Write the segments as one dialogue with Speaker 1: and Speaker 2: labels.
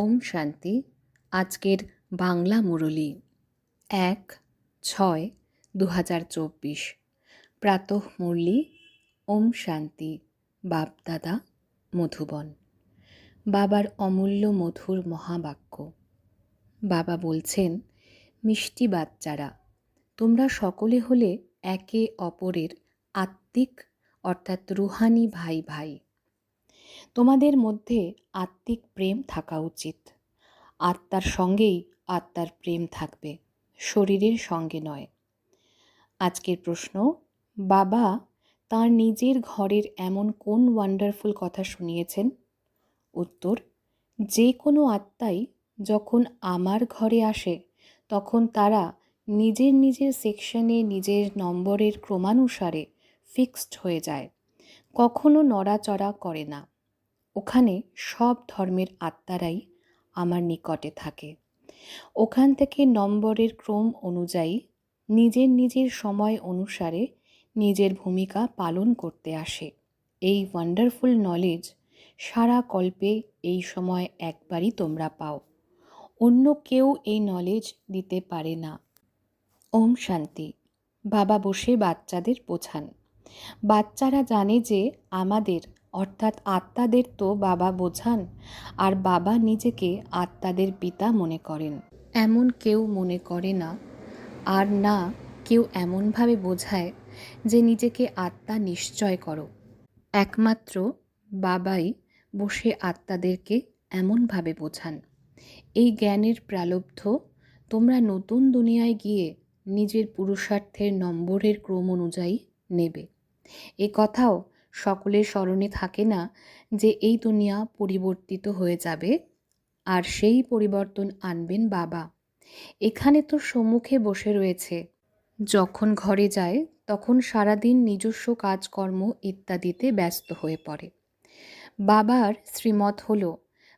Speaker 1: ওম শান্তি, আজকের বাংলা মুরলি। এক, ছয় দু হাজার চব্বিশ। প্রাতঃ মুরলি, ওম শান্তি, বাপদাদা, মধুবন। বাবার অমূল্য মধুর মহাবাক্য। বাবা বলছেন, মিষ্টি বাচ্চারা, তোমরা সকলে হলে একে অপরের আত্মিক, অর্থাৎ রুহানি ভাই ভাই তোমাদের মধ্যে আত্মিক প্রেম থাকা উচিত। আত্মার সঙ্গেই আত্মার প্রেম থাকবে, শরীরের সঙ্গে নয়। আজকের প্রশ্ন, বাবা তার নিজের ঘরের এমন কোন ওয়ান্ডারফুল কথা শুনিয়েছেন? উত্তর, যে কোনো আত্মাই যখন আমার ঘরে আসে, তখন তারা নিজের নিজের সেকশনে নিজের নম্বরের ক্রমানুসারে ফিক্সড হয়ে যায়, কখনো নড়াচড়া করে না। ওখানে সব ধর্মের আত্মারাই আমার নিকটে থাকে। ওখান থেকে নম্বরের ক্রম অনুযায়ী নিজের নিজের সময় অনুসারে নিজের ভূমিকা পালন করতে আসে। এই ওয়ান্ডারফুল নলেজ সারা কল্পে এই সময় একবারই তোমরা পাও। অন্য কেউ এই নলেজ দিতে পারে না। ওম শান্তি। বাবা বসে বাচ্চাদের বোঝান। বাচ্চারা জানে যে আমাদের অর্থাৎ আত্মাদের তো বাবা বোঝান, আর বাবা নিজেকে আত্মাদের পিতা মনে করেন। এমন কেউ মনে করে না, আর না কেউ এমনভাবে বোঝায় যে নিজেকে আত্মা নিশ্চয় করো। একমাত্র বাবাই বসে আত্মাদেরকে এমনভাবে বোঝান। এই জ্ঞানের প্রালব্ধ তোমরা নতুন দুনিয়ায় গিয়ে নিজের পুরুষার্থের নম্বরের ক্রম অনুযায়ী নেবে। এ কথাও সকলের স্মরণে থাকে না যে এই দুনিয়া পরিবর্তিত হয়ে যাবে, আর সেই পরিবর্তন আনবেন বাবা। এখানে তো সম্মুখে বসে রয়েছে। যখন ঘরে যায়, তখন সারাদিন নিজস্ব কাজকর্ম ইত্যাদিতে ব্যস্ত হয়ে পড়ে। বাবার শ্রীমত হল,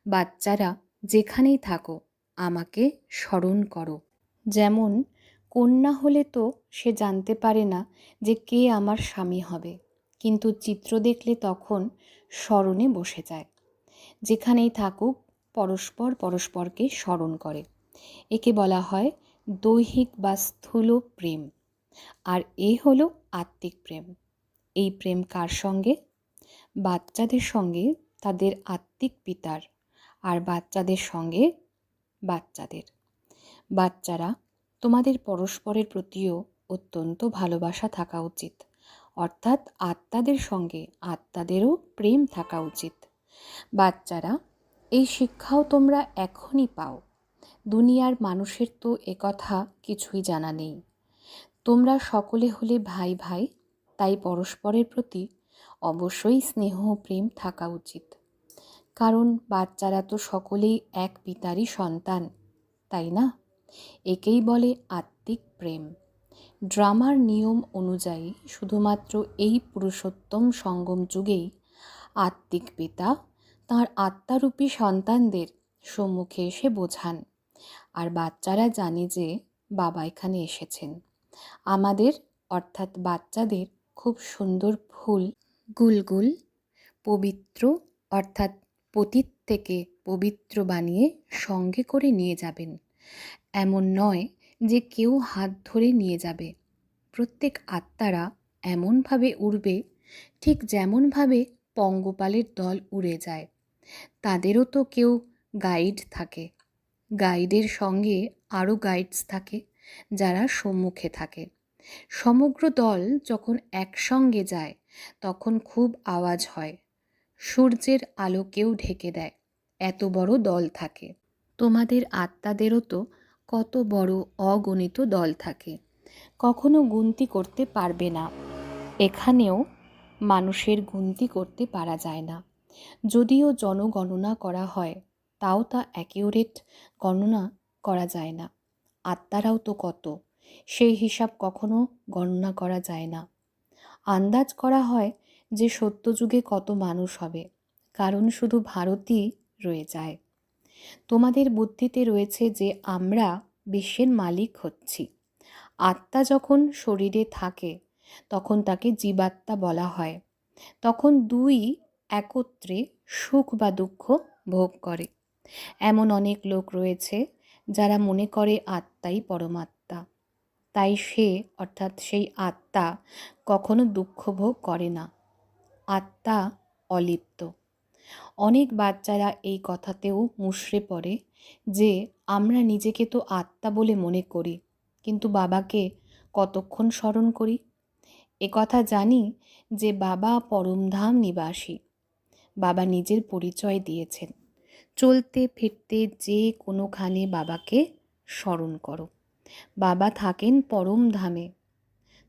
Speaker 1: বাচ্চারা যেখানেই থাকো, আমাকে স্মরণ করো। যেমন, কন্যা হলে তো সে জানতে পারে না যে কে আমার স্বামী হবে। কিন্তু চিত্র দেখলে তখন স্মরণে বসে যায়। যেখানেই থাকুক, পরস্পর পরস্পরকে স্মরণ করে। একে বলা হয় দৈহিক বা স্থূল প্রেম। আর এ হলো আত্মিক প্রেম। এই প্রেম কার সঙ্গে? বাচ্চাদের সঙ্গে, তাদের আত্মিক পিতার। আর বাচ্চাদের সঙ্গে, বাচ্চাদের। বাচ্চারা, তোমাদের পরস্পরের প্রতিও অত্যন্ত ভালোবাসা থাকা উচিত। অর্থাৎ আত্মাদের সঙ্গে আত্মাদেরও প্রেম থাকা উচিত। বাচ্চারা, এই শিক্ষাও তোমরা এখনই পাও। দুনিয়ার মানুষের তো একথা কিছুই জানা নেই। তোমরা সকলে হলে ভাই ভাই, তাই পরস্পরের প্রতি অবশ্যই স্নেহ প্রেম থাকা উচিত। কারণ বাচ্চারা তো সকলেই এক পিতারই সন্তান, তাই না? একেই বলে আত্মিক প্রেম। ড্রামার নিয়ম অনুযায়ী শুধুমাত্র এই পুরুষোত্তম সঙ্গম যুগেই আত্মিক পিতা তাঁর আত্মারূপী সন্তানদের সম্মুখে এসে বোঝান। আর বাচ্চারা জানে যে বাবা এখানে এসেছেন। আমাদের, অর্থাৎ বাচ্চাদের, খুব সুন্দর ফুল, গুলগুল, পবিত্র, অর্থাৎ পতীত থেকে পবিত্র বানিয়ে সঙ্গে করে নিয়ে যাবেন। এমন নয় যে কেউ হাত ধরে নিয়ে যাবে। প্রত্যেক আত্মারা এমনভাবে উড়বে, ঠিক যেমনভাবে পঙ্গপালের দল উড়ে যায়। তাদেরও তো কেউ গাইড থাকে। গাইডের সঙ্গে আরও গাইডস থাকে, যারা সম্মুখে থাকে। সমগ্র দল যখন একসঙ্গে যায়, তখন খুব আওয়াজ হয়। সূর্যের আলোকেও ঢেকে দেয়, এত বড় দল থাকে। তোমাদের আত্মাদেরও তো কত বড় অগণিত দল থাকে। কখনো গুনতি করতে পারবে না। এখানেও মানুষের গুনতি করতে পারা যায় না। যদিও জনগণনা করা হয়, তাও তা অ্যাকিউরেট গণনা করা যায় না। আত্মারাও তো কত, সেই হিসাব কখনো গণনা করা যায় না। আন্দাজ করা হয় যে সত্যযুগে কত মানুষ হবে, কারণ শুধু ভারতই রয়ে যায়। তোমাদের বুদ্ধিতে রয়েছে যে আমরা বিশ্বের মালিক হচ্ছি। আত্মা যখন শরীরে থাকে, তখন তাকে জীবাত্মা বলা হয়। তখন দুই একত্রে সুখ বা দুঃখ ভোগ করে। এমন অনেক লোক রয়েছে যারা মনে করে আত্মাই পরমাত্মা। তাই সে, অর্থাৎ সেই আত্মা, কখনো দুঃখ ভোগ করে না। আত্মা অলিপ্ত। অনেক বাচ্চারা এই কথাতেও মুষড়ে পড়ে যে, আমরা নিজেকে তো আত্মা বলে মনে করি, কিন্তু বাবাকে কতক্ষণ স্মরণ করি? কথা জানি যে, বাবা পরমধাম নিবাসী। বাবা নিজের পরিচয় দিয়েছেন। চলতে ফিরতে যে কোনোখানে বাবাকে স্মরণ করো। বাবা থাকেন পরম ধামে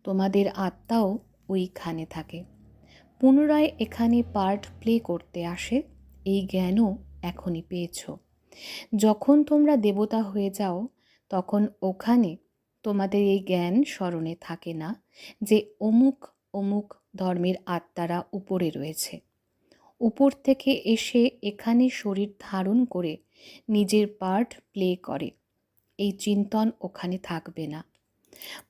Speaker 1: তোমাদের আত্মাও ওইখানে থাকে। পুনরায় এখানে পার্ট প্লে করতে আসে। এই জ্ঞানও এখনই পেয়েছ। যখন তোমরা দেবতা হয়ে যাও, তখন ওখানে তোমাদের এই জ্ঞান স্মরণে থাকে না যে অমুক অমুক ধর্মের আত্মারা উপরে রয়েছে। উপর থেকে এসে এখানে শরীর ধারণ করে নিজের পার্ট প্লে করে। এই চিন্তন ওখানে থাকবে না।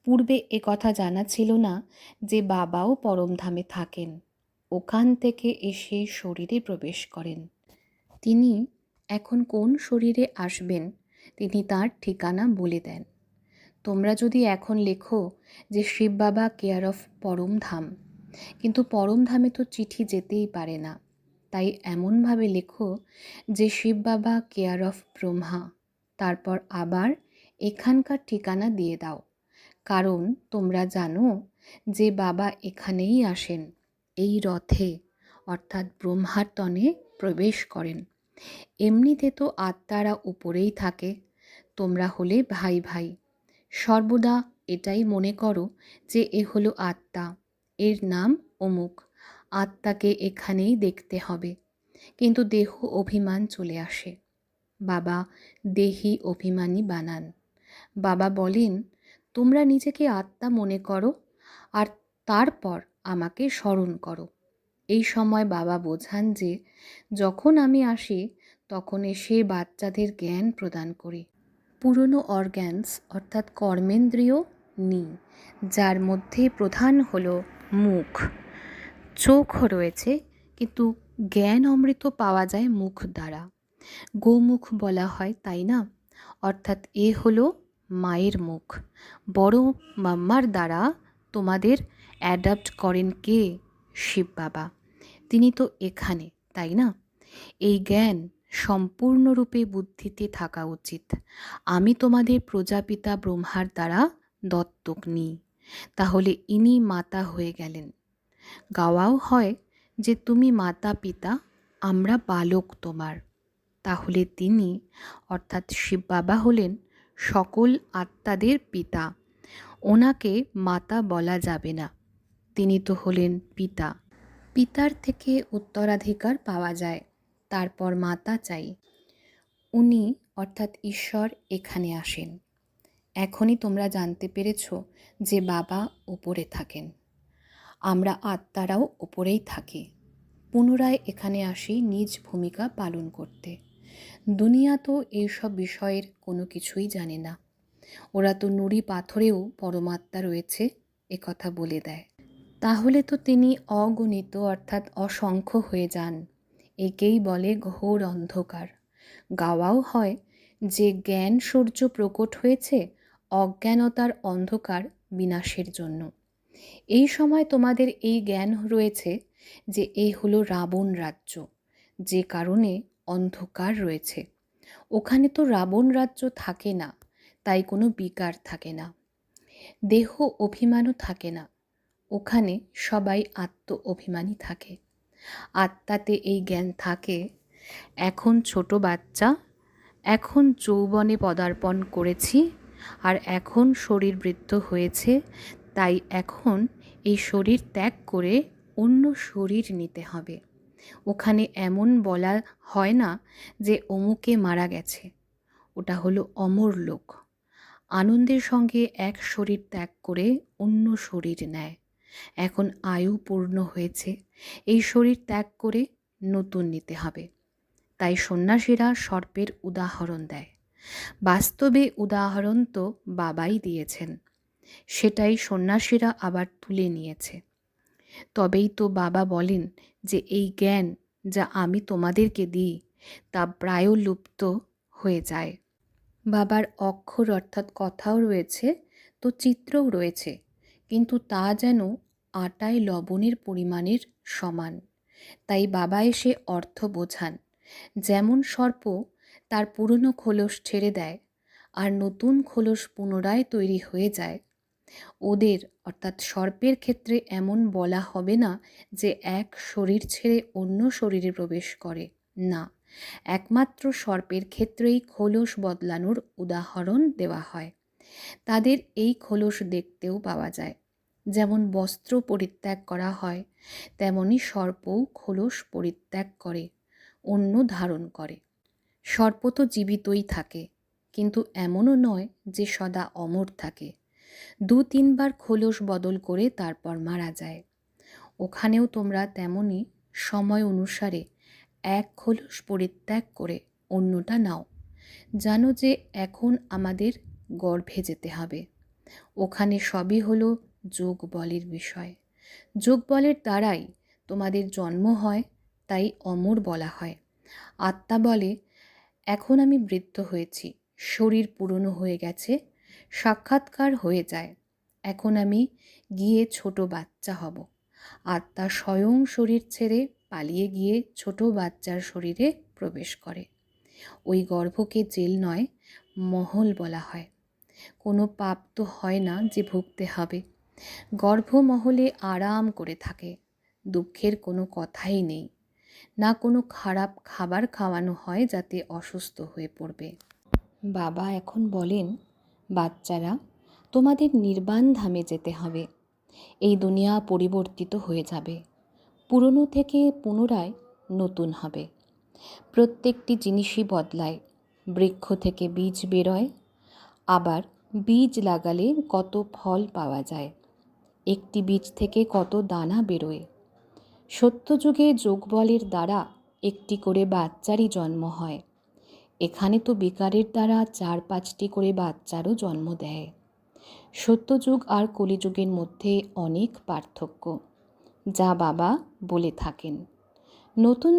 Speaker 1: পূর্বে এ কথা জানা ছিল না যে বাবাও পরমধামে থাকেন। ওখান থেকে এসে শরীরে প্রবেশ করেন। তিনি এখন কোন শরীরে আসবেন, তিনি তার ঠিকানা বলে দেন। তোমরা যদি এখন লেখো যে শিব বাবা কেয়ার অফ পরমধাম, কিন্তু পরমধামে তো চিঠি যেতেই পারে না, তাই এমনভাবে লেখো যে শিব বাবা কেয়ার অফ ব্রহ্মা, তারপর আবার এখানকার ঠিকানা দিয়ে দাও। কারণ তোমরা জানো যে বাবা এখানেই আসেন। এই রথে, অর্থাৎ ব্রহ্মার তনে প্রবেশ করেন। এমনিতে তো আত্মারা উপরেই থাকে, তোমরা হলে ভাই ভাই। সর্বদা এটাই মনে করো যে এ হলো আত্মা, এর নাম অমুক, আত্মাকে এখানেই দেখতে হবে। কিন্তু দেহ অভিমান চলে আসে। বাবা দেহি অভিমানী বানান। বাবা বলেন, তোমরা নিজেকে আত্মা মনে করো, আর তারপর আমাকে স্মরণ করো। এই সময় বাবা বোঝান যে, যখন আমি আসি, তখন এসে বাচ্চাদের জ্ঞান প্রদান করি। পুরনো অর্গ্যানস, অর্থাৎ কর্মেন্দ্রীয় নি যার মধ্যে প্রধান হল মুখ। চোখ রয়েছে, কিন্তু জ্ঞান অমৃত পাওয়া যায় মুখ দ্বারা। গোমুখ বলা হয়, তাই না? অর্থাৎ এ হলো মায়ের মুখ। বড় মাম্মার দ্বারা তোমাদের অ্যাডাপ্ট করেন কে? শিব বাবা। তিনি তো এখানে, তাই না? এই জ্ঞান সম্পূর্ণরূপে বুদ্ধিতে থাকা উচিত। আমি তোমাদের প্রজাপিতা ব্রহ্মার দ্বারা দত্তক নিই তাহলে ইনি মাতা হয়ে গেলেন। গাওয়াও হয় যে তুমি মাতা পিতা, আমরা বালক তোমার। তাহলে তিনি, অর্থাৎ শিব বাবা হলেন সকল আত্মাদের পিতা। ওনাকে মাতা বলা যাবে না। তিনি তো হলেন পিতা। পিতার থেকে উত্তরাধিকার পাওয়া যায়, তারপর মাতা চাই। উনি অর্থাৎ ঈশ্বর এখানে আসেন। এখনই তোমরা জানতে পেরেছ যে বাবা ওপরে থাকেন। আমরা আত্মারাও ওপরেই থাকি। পুনরায় এখানে আসি নিজ ভূমিকা পালন করতে। দুনিয়া তো এইসব বিষয়ের কোনো কিছুই জানে না। ওরা তো নুড়ি পাথরেও পরমাত্মা রয়েছে একথা বলে দেয়। তাহলে তো তিনি অগণিত, অর্থাৎ অসংখ্য হয়ে যান। একেই বলে ঘোর অন্ধকার। গাওয়াও হয়, যে জ্ঞান সূর্য প্রকট হয়েছে, অজ্ঞানতার অন্ধকার বিনাশের জন্য। এই সময় তোমাদের এই জ্ঞান রয়েছে, যে এ হলো রাবণ রাজ্য, যে কারণে অন্ধকার রয়েছে। ওখানে তো রাবণ রাজ্য থাকে না, তাই কোনো বিকার থাকে না। দেহ অভিমানও থাকে না। ওখানে সবাই আত্ম অভিমানী থাকে। আত্মাতে এই জ্ঞান থাকে, এখন ছোট বাচ্চা, এখন যৌবনে পদার্পণ করেছি, আর এখন শরীর বৃদ্ধ হয়েছে, তাই এখন এই শরীর ত্যাগ করে অন্য শরীর নিতে হবে। ওখানে এমন বলা হয় না যে অমুকে মারা গেছে, ওটা হলো অমর লোক। আনন্দের সঙ্গে এক শরীর ত্যাগ করে অন্য শরীর নেয়। এখন আয়ু পূর্ণ হয়েছে। এই শরীর ত্যাগ করে নতুন নিতে হবে। তাই সন্ন্যাসীরা সর্পের উদাহরণ দেয়। বাস্তবে উদাহরণ তো বাবাই দিয়েছেন। সেটাই সন্ন্যাসীরা আবার তুলে নিয়েছে। তবেই তো বাবা বলেন যে, এই জ্ঞান যা আমি তোমাদেরকে দিই, তা প্রায় লুপ্ত হয়ে যায়। বাবার অক্ষর অর্থাৎ কথাও রয়েছে, তো চিত্রও রয়েছে। কিন্তু তা যেন আটায় লবণের পরিমাণের সমান। তাই বাবা এসে অর্থ বোঝান, যেমন সর্প তার পুরনো খোলস ছেড়ে দেয় আর নতুন খোলস পুনরায় তৈরি হয়ে যায়। ওদের, অর্থাৎ সর্পের ক্ষেত্রে এমন বলা হবে না যে এক শরীর ছেড়ে অন্য শরীরে প্রবেশ করে, না। একমাত্র সর্পের ক্ষেত্রেই খোলস বদলানোর উদাহরণ দেওয়া হয়। তাদের এই খোলস দেখতেও পাওয়া যায়। যেমন বস্ত্র পরিত্যাগ করা হয়, তেমনি সর্পও খোলস পরিত্যাগ করে, অন্য ধারণ করে। সর্প তো জীবিতই থাকে, কিন্তু এমনও নয় যে সদা অমর থাকে। দু তিনবার খোলস বদল করে তারপর মারা যায়। ওখানেও তোমরা তেমনই সময় অনুসারে এক খোলস পরিত্যাগ করে অন্যটা নাও। জানো যে এখন আমাদের গর্ভে যেতে হবে। ওখানে সবই হলো যোগ বলের বিষয়। যোগ বলের দ্বারাই তোমাদের জন্ম হয়, তাই অমর বলা হয়। আত্মা বলে, এখন আমি বৃদ্ধ হয়েছি, শরীর পুরনো হয়ে গেছে, সাক্ষাৎকার হয়ে যায়, এখন আমি গিয়ে ছোট বাচ্চা হব। আত্মা স্বয়ং শরীর ছেড়ে পালিয়ে গিয়ে ছোট বাচ্চার শরীরে প্রবেশ করে। ওই গর্ভকে জেল নয়, মহল বলা হয়। কোনো পাপ তো হয় না যে ভুগতে হবে। গর্ভমহলে আরাম করে থাকে, দুঃখের কোনো কথাই নেই, না কোনো খারাপ খাবার খাওয়ানো হয় যাতে অসুস্থ হয়ে পড়বে। বাবা এখন বলেন, বাচ্চারা, তোমাদের নির্বাণ ধামে যেতে হবে। এই দুনিয়া পরিবর্তিত হয়ে যাবে। পুরনো থেকে পুনরায় নতুন হবে। প্রত্যেকটি জিনিসই বদলায়। বৃক্ষ থেকে বীজ বেরোয়। আবার বীজ লাগালে কত ফল পাওয়া যায়। একটি বীজ থেকে কত দানা বেরোয়। সত্যযুগে যোগবলের দ্বারা একটি করে বাচ্চারই জন্ম হয়। এখানে তো বিকারের দ্বারা চার পাঁচটি করে বাচ্চারও জন্ম দেয়। সত্যযুগ আর কলিযুগের মধ্যে অনেক পার্থক্য, যা বাবা বলে থাকেন। নতুন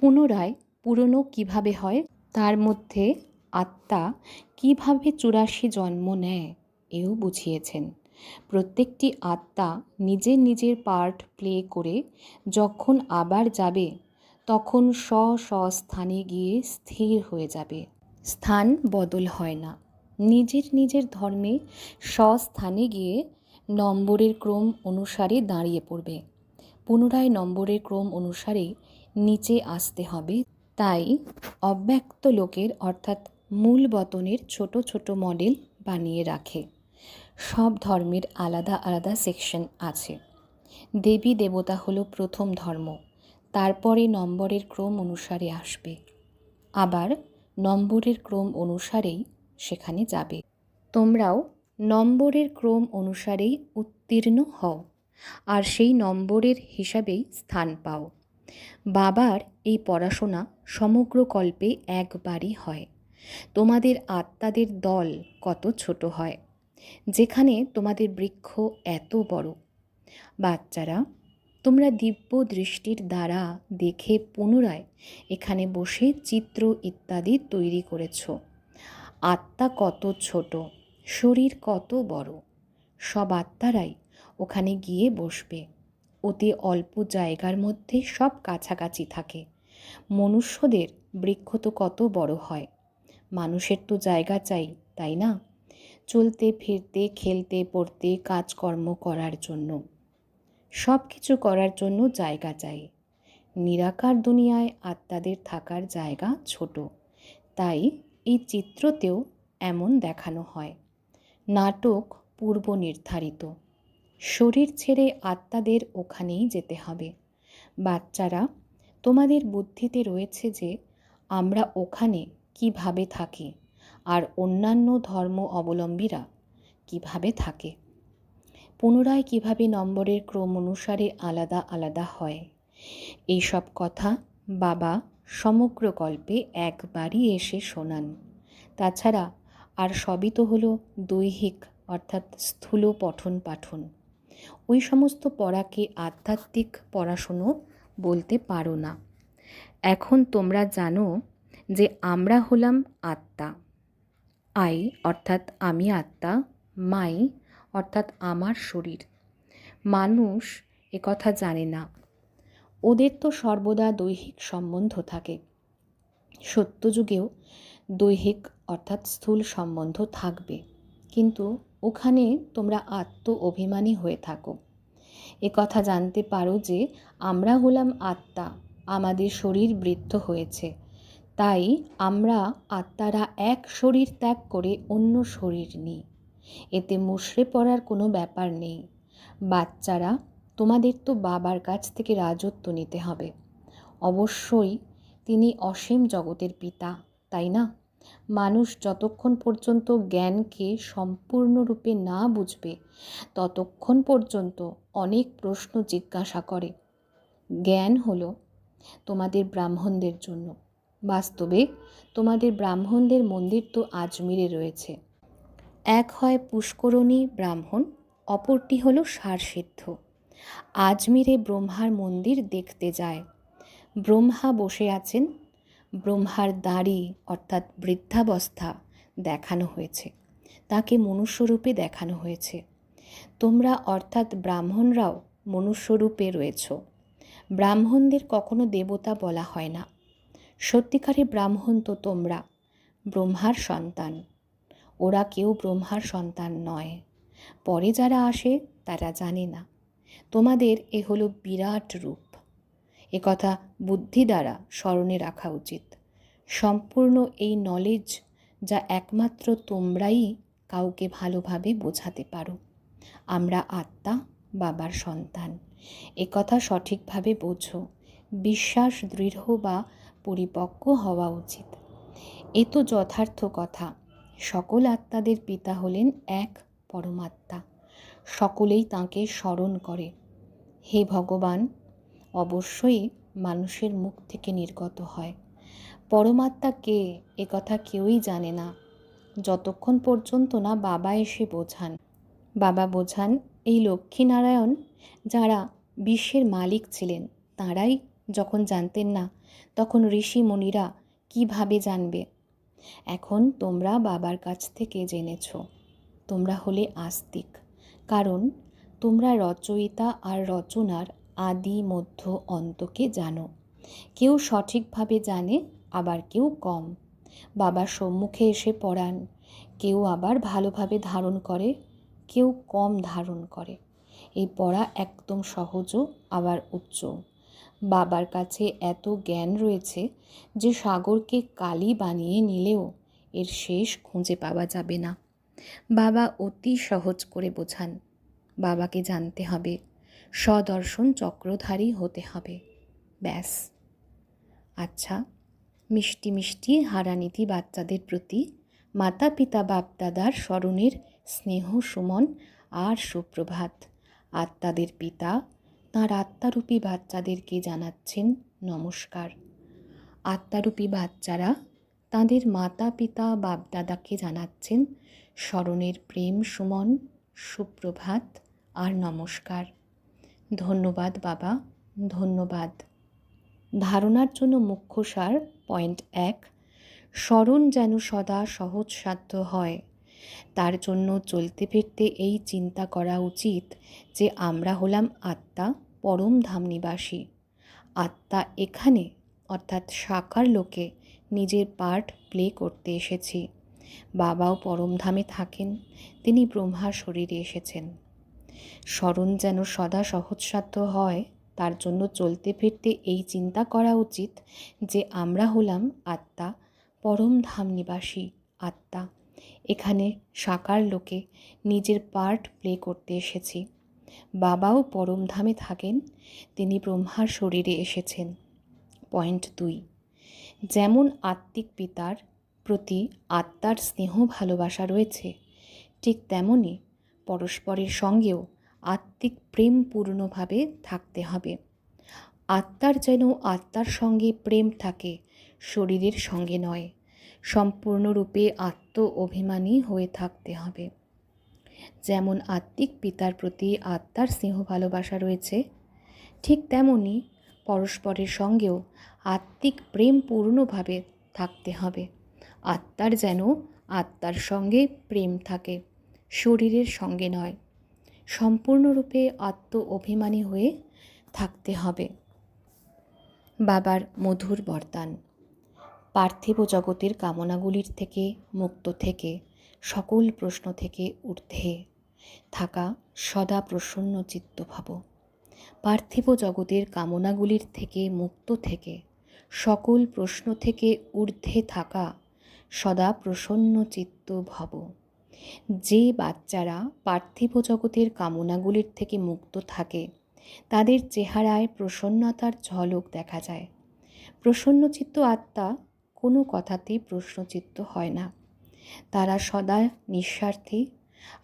Speaker 1: পুনরায় পুরনো কীভাবে হয়, তার মধ্যে আত্মা কীভাবে চুরাশি জন্ম নেয়, এও বুঝিয়েছেন। প্রত্যেকটি আত্মা নিজের নিজের পার্ট প্লে করে যখন আবার যাবে, তখন স্ব স্ব স্থানে গিয়ে স্থির হয়ে যাবে। স্থান বদল হয় না। নিজের নিজের ধর্মে স্বস্থানে গিয়ে নম্বরের ক্রম অনুসারে দাঁড়িয়ে পড়বে। পুনরায় নম্বরের ক্রম অনুসারে নিচে আসতে হবে। তাই অব্যক্ত লোকের অর্থাৎ মূল বতনের ছোট ছোট মডেল বানিয়ে রাখে। সব ধর্মের আলাদা আলাদা সেকশন আছে। দেবী দেবতা হলো প্রথম ধর্ম, তারপরে নম্বরের ক্রম অনুসারে আসবে। আবার নম্বরের ক্রম অনুসারেই সেখানে যাবে। তোমরাও নম্বরের ক্রম অনুসারেই উত্তীর্ণ হও আর সেই নম্বরের হিসাবেই স্থান পাও। বাবার এই পড়াশোনা সমগ্র কল্পে একবারই হয়। তোমাদের আত্মাদের দল কত ছোট হয়। যেখানে তোমাদের বৃক্ষ এত বড়। বাচ্চারা, তোমরা দিব্য দৃষ্টির দ্বারা দেখে পুনরায় এখানে বসে চিত্র ইত্যাদি তৈরি করেছ। আত্মা কত ছোট, শরীর কত বড়, সব আত্মারাই ওখানে গিয়ে বসবে। অতি অল্প জায়গার মধ্যে সব কাছাকাছি থাকে। মনুষ্যদের বৃক্ষ তো কত বড় হয়, মানুষের তো জায়গা চাই, তাই না? চলতে, ফিরতে, খেলতে, পড়তে, কাজকর্ম করার জন্য। সব কিছু করার জন্য জায়গা চাই। নিরাকার দুনিয়ায় আত্মাদের থাকার জায়গা ছোট। তাই এই চিত্রতেও এমন দেখানো হয়। নাটক পূর্ব নির্ধারিত। শরীর ছেড়ে আত্মাদের ওখানেই যেতে হবে। বাচ্চারা, তোমাদের বুদ্ধিতে রয়েছে যে আমরা ওখানে কীভাবে থাকি। আর অন্যান্য ধর্ম অবলম্বীরা কীভাবে থাকে? পুনরায় কীভাবে নম্বরের ক্রম অনুসারে আলাদা আলাদা হয়? এই সব কথা বাবা সমগ্র গল্পে একবারই এসে শোনান। তাছাড়া আর সবই তো হলো দৈহিক, অর্থাৎ স্থূল পঠন পাঠন। ওই সমস্ত পড়াকে আধ্যাত্মিক পড়াশুনো বলতে পারো না। এখন তোমরা জানো যে আমরা হলাম আত্মা। আই অর্থাৎ আমি আত্মা, মাই অর্থাৎ আমার শরীর। মানুষ একথা জানে না। ওদের তো সর্বদা দৈহিক সম্বন্ধ থাকে। সত্যযুগেও দৈহিক অর্থাৎ স্থূল সম্বন্ধ থাকবে। কিন্তু ওখানে তোমরা আত্ম অভিমানী হয়ে থাকো। কথা জানতে পারো যে আমরা হলাম আত্মা, আমাদের শরীর বৃদ্ধ হয়েছে। তাই আমরা আত্মারা এক শরীর ত্যাগ করে অন্য শরীর নিই। এতে মুশড়ে পড়ার কোনো ব্যাপার নেই। বাচ্চারা, তোমাদের তো বাবার কাছ থেকে রাজত্ব নিতে হবে। অবশ্যই তিনি অসীম জগতের পিতা, তাই না? মানুষ যতক্ষণ পর্যন্ত জ্ঞানকে সম্পূর্ণরূপে না বুঝবে, ততক্ষণ পর্যন্ত অনেক প্রশ্ন জিজ্ঞাসা করে। জ্ঞান হলো তোমাদের ব্রাহ্মণদের জন্য। বাস্তবে তোমাদের ব্রাহ্মণদের মন্দির তো আজমিরে রয়েছে। এক হয় পুষ্করণী ব্রাহ্মণ, অপরটি হলো সারসিদ্ধ। আজমিরে ব্রহ্মার মন্দির দেখতে যায়। ব্রহ্মা বসে আছেন। ব্রহ্মার দাড়ি, অর্থাৎ বৃদ্ধাবস্থা, দেখানো হয়েছে। তাকে মনুষ্যরূপে দেখানো হয়েছে। তোমরা, অর্থাৎ ব্রাহ্মণরাও, মনুষ্যরূপে রয়েছ। ব্রাহ্মণদের কখনো দেবতা বলা হয় না। সত্যিকারের ব্রাহ্মণ তো তোমরা, ব্রহ্মার সন্তান। ওরা কেউ ব্রহ্মার সন্তান নয়। পরে যারা আসে, তারা জানে না। তোমাদের এ হলো বিরাট রূপ। এ কথা বুদ্ধি দ্বারা স্মরণে রাখা উচিত। সম্পূর্ণ এই নলেজ যা একমাত্র তোমরাই কাউকে ভালোভাবে বোঝাতে পারো। আমরা আত্মা, বাবার সন্তান। এ কথা সঠিকভাবে বোঝো। বিশ্বাস দৃঢ় বা পরিপক্ক হওয়া উচিত। এ তো যথার্থ কথা। সকল আত্মাদের পিতা হলেন এক পরমাত্মা। সকলেই তাঁকে স্মরণ করে। হে ভগবান, অবশ্যই মানুষের মুখ থেকে নির্গত হয়। পরমাত্মা কে? এ কথা কেউই জানে না। যতক্ষণ পর্যন্ত না বাবা এসে বোঝান। বাবা বোঝান এই লক্ষ্মীনারায়ণ যারা বিশ্বের মালিক ছিলেন, তাঁরাই যখন জানতেন না তখন ঋষি মুনিরা কীভাবে জানবে? এখন তোমরা বাবার কাছ থেকে জেনেছ। তোমরা হলে আস্তিক। কারণ তোমরা রচয়িতা আর রচনার আদি মধ্য অন্তকে জানো। কেউ সঠিকভাবে জানে, আবার কেউ কম। বাবার সম্মুখে এসে পড়ান। কেউ আবার ভালোভাবে ধারণ করে, কেউ কম ধারণ করে। এই পড়া একদম সহজও, আবার উচ্চ বাবার কাছে এত জ্ঞান রয়েছে যে সাগরকে কালি বানিয়ে নিলেও এর শেষ খুঁজে পাওয়া যাবে না। বাবা অতি সহজ করে বোঝান, বাবাকে জানতে হবে সদর্শন চক্রধারী হতে হবে, ব্যাস। আচ্ছা মিষ্টি মিষ্টি হারানীতি বাচ্চাদের প্রতি মাতা পিতা বাপদাদার স্মরণের স্নেহ সুমন আর সুপ্রভাত, আত্মাদের পিতা তাঁর আত্মারূপী বাচ্চাদেরকে জানাচ্ছেন নমস্কার। আত্মারূপী বাচ্চারা তাদের মাতা পিতা বাপদাদাকে জানাচ্ছেন স্মরণের প্রেম সুমন, সুপ্রভাত আর নমস্কার। ধন্যবাদ বাবা, ধন্যবাদ। ধারণার জন্য মুখ্য সার পয়েন্ট এক, স্মরণ যেন সদা সহজ সাধ্য হয়। তার জন্য চলতে ফিরতে এই চিন্তা করা উচিত যে আমরা হলাম আত্মা পরম ধাম নিবাসী আত্মা এখানে, অর্থাৎ সাকার লোকে, নিজের পার্ট প্লে করতে এসেছি। বাবাও পরমধামে থাকেন, তিনি ব্রহ্মার শরীরে এসেছেন। স্মরণ যেন সদা সহজসাধ্য হয়, তার জন্য চলতে ফিরতে এই চিন্তা করা উচিত যে আমরা হলাম আত্মা, পরম ধাম নিবাসী আত্মা। এখানে সাকার লোকে নিজের পার্ট প্লে করতে এসেছি। বাবাও পরমধামে থাকেন, তিনি ব্রহ্মার শরীরে এসেছেন। পয়েন্ট দুই, যেমন আত্মিক পিতার প্রতি আত্মার স্নেহ ভালোবাসা রয়েছে, ঠিক তেমনই পরস্পরের সঙ্গেও আত্মিক প্রেম পূর্ণভাবে থাকতে হবে। আত্মার যেন আত্মার সঙ্গে প্রেম থাকে, শরীরের সঙ্গে নয়, সম্পূর্ণরূপে আত্ম অভিমানী হয়ে থাকতে হবে। যেমন আত্মিক পিতার প্রতি আত্মার স্নেহ ভালোবাসা রয়েছে, ঠিক তেমনই পরস্পরের সঙ্গেও আত্মিক প্রেম পূর্ণভাবে থাকতে হবে। আত্মার যেন আত্মার সঙ্গে প্রেম থাকে, শরীরের সঙ্গে নয়, সম্পূর্ণরূপে আত্ম অভিমানী হয়ে থাকতে হবে। বাবার মধুর বরদান, পার্থিব জগতের কামনাগুলির থেকে, মুক্ত থেকে সকল প্রশ্ন থেকে ঊর্ধ্বে থাকা সদা প্রসন্ন চিত্ত ভাব পার্থিব জগতের কামনাগুলির থেকে মুক্ত থেকে, সকল প্রশ্ন থেকে ঊর্ধ্বে থাকা সদা প্রসন্ন চিত্ত ভব যে বাচ্চারা পার্থিব জগতের কামনাগুলির থেকে মুক্ত থাকে, তাদের চেহারায় প্রসন্নতার ঝলক দেখা যায়। প্রসন্নচিত্ত আত্মা কোনো কথাতেই প্রশ্নচিত্ত হয় না। তারা সদা নিঃস্বার্থী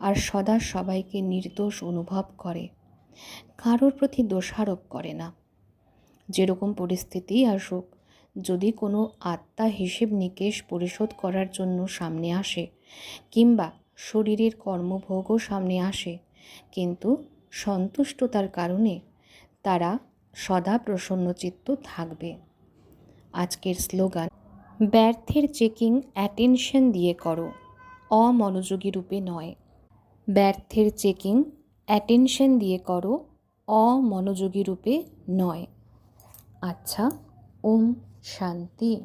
Speaker 1: আর সদা সবাইকে নির্দোষ অনুভব করে। কারোর প্রতি দোষারোপ করে না। যেরকম পরিস্থিতি আসুক যদি কোনো আত্মা হিসেব নিকেশ পরিশোধ করার জন্য সামনে আসে, কিংবা শরীরের কর্মভোগও সামনে আসে, কিন্তু সন্তুষ্টতার কারণে তারা সদা প্রসন্নচিত্ত থাকবে। আজকের স্লোগান ব্যর্থের চেকিং অ্যাটেনশন দিয়ে করো। অমনোযোগী রূপে নয়। ব্যর্থের চেকিং অ্যাটেনশন দিয়ে করো, অমনোযোগী রূপে নয়। আচ্ছা ওম শান্তি।